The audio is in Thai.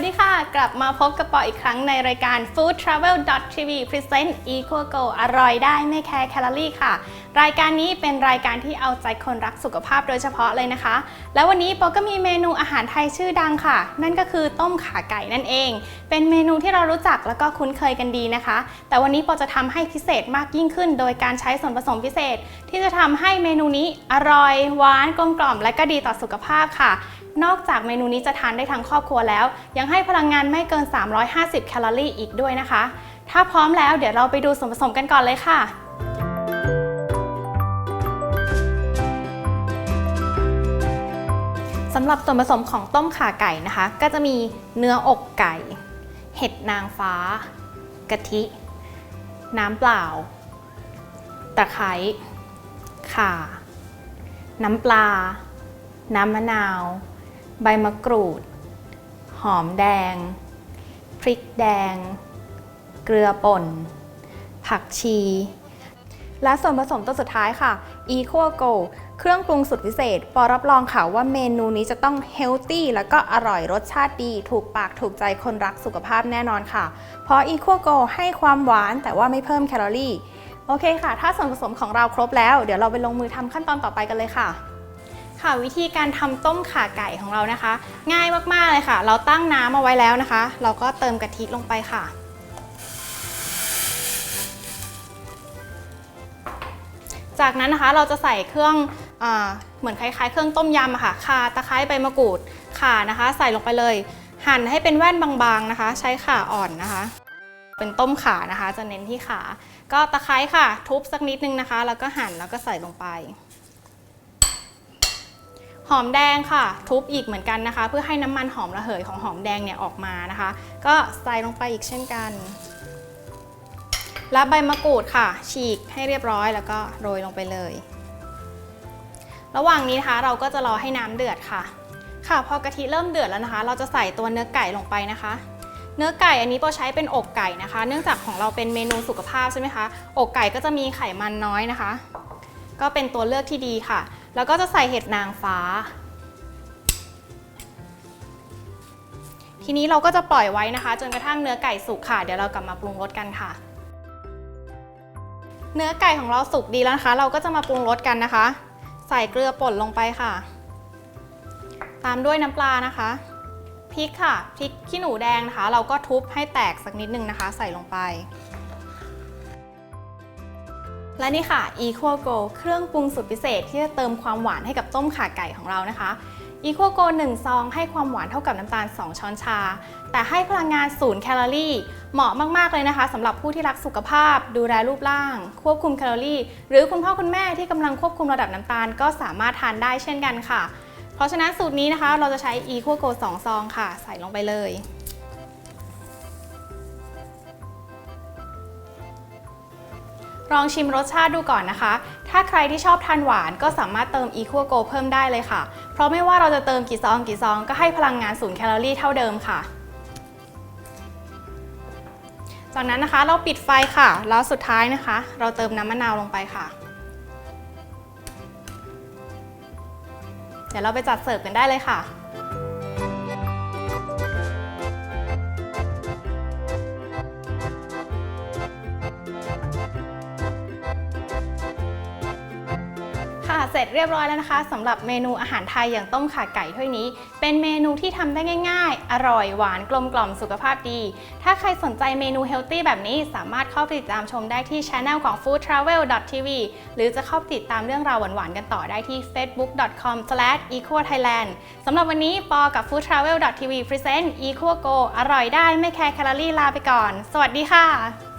วัสดีค่ะ กลับมาพบกับปออีกครั้งในรายการ Food Travel TV Present Equal Go อร่อยได้ไม่แคร์แคลอรี่ค่ะ รายการนี้เป็นรายการที่เอาใจคนรักสุขภาพโดยเฉพาะเลยนะคะ แล้ววันนี้ปอก็มีเมนูอาหารไทยชื่อดังค่ะ นั่นก็คือต้มขาไก่นั่นเอง เป็นเมนูที่เรารู้จักแล้วก็คุ้นเคยกันดีนะคะ แต่วันนี้ปอจะทำให้พิเศษมากยิ่งขึ้น โดยการใช้ส่วนผสมพิเศษ ที่จะทำให้เมนูนี้อร่อยหวานกลมกล่อม และก็ดีต่อสุขภาพค่ะ นอกจากเมนูนี้จะทานได้ทั้งครอบครัวแล้ว ยังให้พลังงานไม่เกิน 350 แคลอรี่อีกด้วยนะคะ ถ้าพร้อมแล้วเดี๋ยวเราไปดูส่วนผสมกันก่อนเลยค่ะ สำหรับส่วนผสมของต้มข่าไก่นะคะ ก็จะมีเนื้ออกไก่ เห็ดนางฟ้า กะทิ น้ำเปล่า ตะไคร้ข่า น้ำปลา น้ำมะนาว ใบมะกรูด หอมแดง พริกแดง เกลือป่น ผักชี และส่วนผสมตัวสุดท้ายค่ะ Equal Go เครื่องปรุงสุดพิเศษ ปอรับรองค่ะว่าเมนูนี้จะต้องเฮลตี้แล้วก็อร่อยรสชาติดี ถูกปากถูกใจคนรักสุขภาพแน่นอนค่ะ เพราะ Equal Go ให้ความหวานแต่ว่าไม่เพิ่มแคลอรี่ โอเคค่ะ ถ้าส่วนผสมของเราครบแล้ว เดี๋ยวเราไปลงมือทำขั้นตอนต่อไปกันเลยค่ะ ค่ะวิธีการทำต้มข่าไก่ของเรานะคะ ง่ายมากๆเลยค่ะ เราตั้งน้ำเอาไว้แล้วนะคะ เราก็เติมกะทิลงไปค่ะ จากนั้นนะคะเราจะใส่เครื่องอเหมือนคล้ายๆ เครื่องต้มยำอะค่ะข่าตะไคร้ใบมะกรูดข่านะคะ ใส่ลงไปเลย หั่นให้เป็นแว่นบางๆนะคะ ใช้ข่าอ่อนนะคะ เป็นต้มข่านะคะ จะเน้นที่ขา ก็ตะไคร้ค่ะ ทุบสักนิดนึงนะคะ แล้วก็หั่นแล้วก็ใส่ลงไป หอมแดงค่ะ ทุบอีกเหมือนกันนะคะ เพื่อให้น้ำมันหอมระเหยของหอมแดงเนี่ยออกมานะคะ ก็ใส่ลงไปอีกเช่นกัน และใบมะกรูดค่ะ ฉีกให้เรียบร้อยแล้วก็โรยลงไปเลย ระหว่างนี้นะคะเราก็จะรอให้น้ำเดือดค่ะ ค่ะพอกะทิเริ่มเดือดแล้วนะคะ เราจะใส่ตัวเนื้อไก่ลงไปนะคะเนื้อไก่อันนี้โปใช้เป็นอกไก่นะคะ เนื่องจากของเราเป็นเมนูสุขภาพใช่ไหมคะ อกไก่ก็จะมีไขมันน้อยนะคะ ก็เป็นตัวเลือกที่ดีค่ะ แล้วก็จะใส่เห็ดนางฟ้า ทีนี้เราก็จะปล่อยไว้นะคะ จนกระทั่งเนื้อไก่สุกค่ะ เดี๋ยวเรากลับมาปรุงรสกันค่ะ เนื้อไก่ของเราสุกดีแล้วนะคะ เราก็จะมาปรุงรสกันนะคะ ใส่เกลือป่นลงไปค่ะ ตามด้วยน้ำปลานะคะพริกค่ะพริกขี้หนูแดงนะคะ เราก็ทุบให้แตกสักนิดนึงนะคะ ใส่ลงไป และนี่ค่ะ Equal Go เครื่องปรุงสุดพิเศษที่จะเติมความหวานให้กับต้มข่าไก่ของเรานะคะ Equal Go 1 ซองให้ความหวานเท่ากับน้ำตาล 2 ช้อนชา แต่ให้พลังงานศูนย์แคลอรี่ เหมาะมาก ๆ เลยนะคะสำหรับผู้ที่รักสุขภาพ ดูแลรูปร่าง ควบคุมแคลอรี่ หรือคุณพ่อคุณแม่ที่กำลังควบคุมระดับน้ำตาลก็สามารถทานได้เช่นกันค่ะ เพราะฉะนั้นสูตรนี้นะคะเราจะใช้ Equal Go 2 ซองค่ะ ใส่ลงไปเลย ลองชิมรสชาติดูก่อนนะคะ ถ้าใครที่ชอบทานหวานก็สามารถเติม Equal Go เพิ่มได้เลยค่ะ เพราะไม่ว่าเราจะเติมกี่ซองกี่ซองก็ให้พลังงานศูนย์แคลอรี่เท่าเดิมค่ะ จากนั้นนะคะเราปิดไฟค่ะ แล้วสุดท้ายนะคะ เราเติมน้ำมะนาวลงไปค่ะ เดี๋ยวเราไปจัดเสิร์ฟกันได้เลยค่ะ เสร็จเรียบร้อยแล้วนะคะสำหรับเมนูอาหารไทยอย่างต้มข่าไก่ถ้วยนี้ เป็นเมนูที่ทำได้ง่าย ๆ อร่อยหวานกลมกล่อมสุขภาพดี ถ้าใครสนใจเมนูเฮลตี้แบบนี้สามารถเข้าไปติดตามชมได้ที่ช anel ของ foodtravel.tv หรือจะเข้าติดตามเรื่องราวหวานๆกันต่อได้ที่ facebook.com/equalthailand สำหรับวันนี้ปอกับ foodtravel.tv present equal go อร่อยได้ไม่แคร์แคลอรี่ลาไปก่อน สวัสดีค่ะ